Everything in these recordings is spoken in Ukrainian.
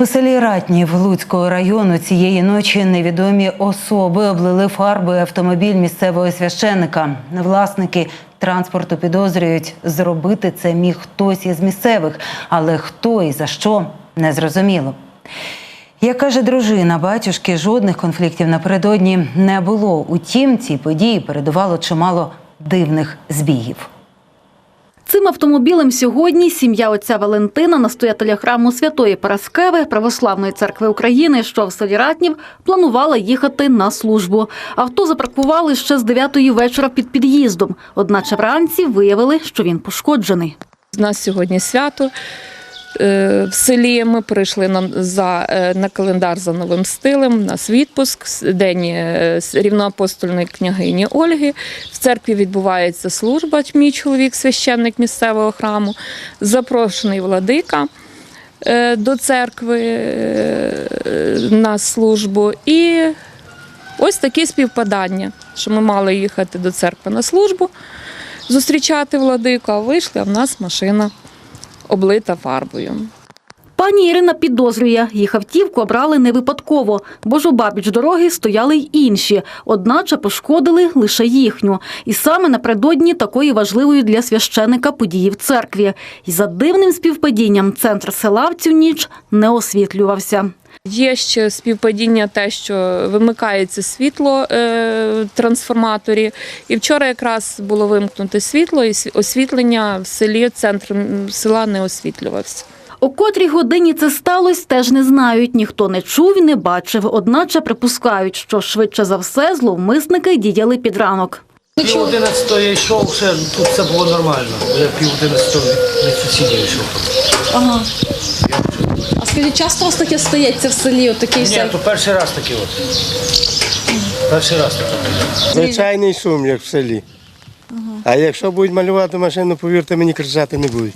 У селі Ратнів Луцького району цієї ночі невідомі особи облили фарбою автомобіль місцевого священника. Власники транспорту підозрюють, зробити це міг хтось із місцевих, але хто і за що не зрозуміло. Як каже дружина батюшки, жодних конфліктів напередодні не було. Утім, цій події передувало чимало дивних збігів. Цим автомобілем сьогодні сім'я отця Валентина, настоятеля храму Святої Параскеви Православної церкви України, що в селі Ратнів, планувала їхати на службу. Авто запаркували ще з 9-ї вечора під під'їздом. Одначе вранці виявили, що він пошкоджений. У нас сьогодні свято. Е, В селі ми прийшли на, за, е, на календар за новим стилем. У нас відпуск, день е, рівноапостольної княгині Ольги. В церкві відбувається служба. Мій чоловік, священник місцевого храму, запрошений владика до церкви на службу. І ось такі співпадання, що ми мали їхати до церкви на службу, зустрічати владику, а вийшли, а в нас машина облита фарбою. Пані Ірина підозрює, їх автівку обрали не випадково, бо ж обабіч дороги стояли й інші, одначе пошкодили лише їхню. І саме напередодні такої важливої для священика події в церкві. І за дивним співпадінням центр села в цю ніч не освітлювався. Є ще співпадіння те, що вимикається світло е, трансформаторі. І вчора якраз було вимкнуте світло, і освітлення в селі, центр села не освітлювався. О котрій годині це сталося, теж не знають. Ніхто не чув і не бачив. Одначе припускають, що швидше за все зловмисники діяли під ранок. Пів одинадцятого я йшов, ще тут все було нормально. Я пів одинадцятого від сусідів йшов. Ага. А скажіть, часто у вас таке стається в селі? Отакий Ні, то перший раз такий от. Перший раз такий. Звичайний шум, як в селі. А якщо будуть малювати машину, повірте мені, кричати не будуть.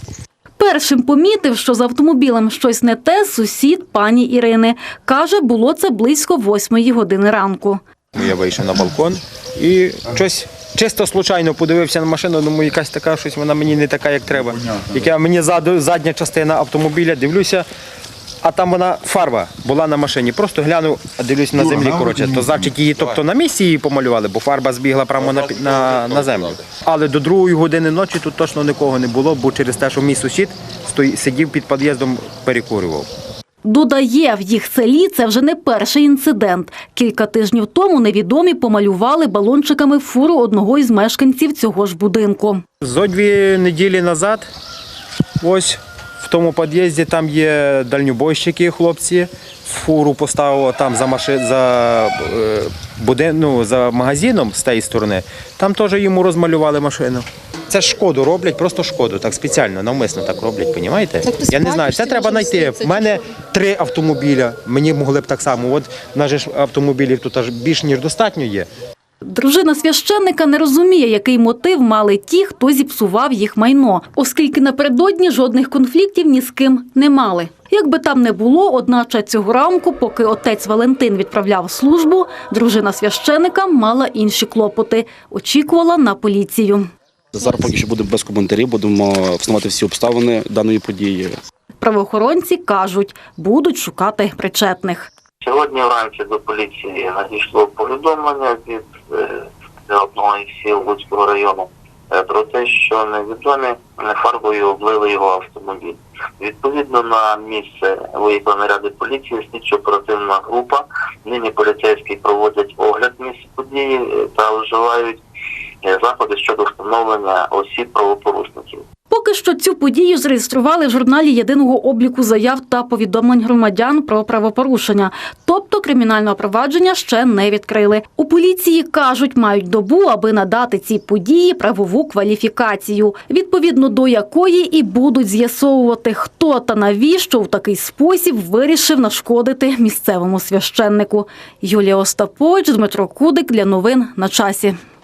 Першим помітив, що з автомобілем щось не те, сусід пані Ірини. Каже, було це близько восьмої години ранку. Я вийшов на балкон і щось чисто случайно подивився на машину, думаю, якась така, щось вона мені не така, як треба. Яка мені задня частина автомобіля, дивлюся, а там вона фарба була на машині. Просто глянув, а дивлюсь на землі. Коротше, то значить її, тобто на місці її помалювали, бо фарба збігла прямо на, пі- на, на землю. Але до другої години ночі тут точно нікого не було, бо через те, що мій сусід стої- сидів під під'їздом, перекурював. Додає, в їх селі це вже не перший інцидент. Кілька тижнів тому невідомі помалювали балончиками фуру одного із мешканців цього ж будинку. Зо дві неділі назад, ось в тому під'їзді там є дальнобойщики, хлопці. Фуру поставили там за машин, за, е, будин, ну, за магазином з тієї сторони. Там теж йому розмалювали машину. Це шкоду роблять, просто шкоду, так спеціально, навмисно так роблять, розумієте? Я не знаю, це треба знайти. У мене три автомобіля, мені могли б так само. От в нас же ж автомобілів тут аж більш ніж достатньо є. Дружина священника не розуміє, який мотив мали ті, хто зіпсував їх майно, оскільки напередодні жодних конфліктів ні з ким не мали. Як би там не було, одначе цього ранку, поки отець Валентин відправляв службу, дружина священика мала інші клопоти. Очікувала на поліцію. Зараз поки що будемо без коментарів, будемо встановити всі обставини даної події. Правоохоронці кажуть, будуть шукати причетних. Сьогодні вранці до поліції надійшло повідомлення від е, одного із сіл Луцького району е, про те, що невідомі фарбою облили його автомобіль. Відповідно на місце виїхали наряди поліції, слідчо-оперативна група. Нині поліцейські проводять огляд місця події е, та вживають заходи щодо встановлення осіб правопорушників. Поки що цю подію зареєстрували в журналі єдиного обліку заяв та повідомлень громадян про правопорушення. Тобто кримінального провадження ще не відкрили. У поліції кажуть, мають добу, аби надати цій події правову кваліфікацію, відповідно до якої і будуть з'ясовувати, хто та навіщо в такий спосіб вирішив нашкодити місцевому священнику. Юлія Остапович, Дмитро Кудик для новин на часі.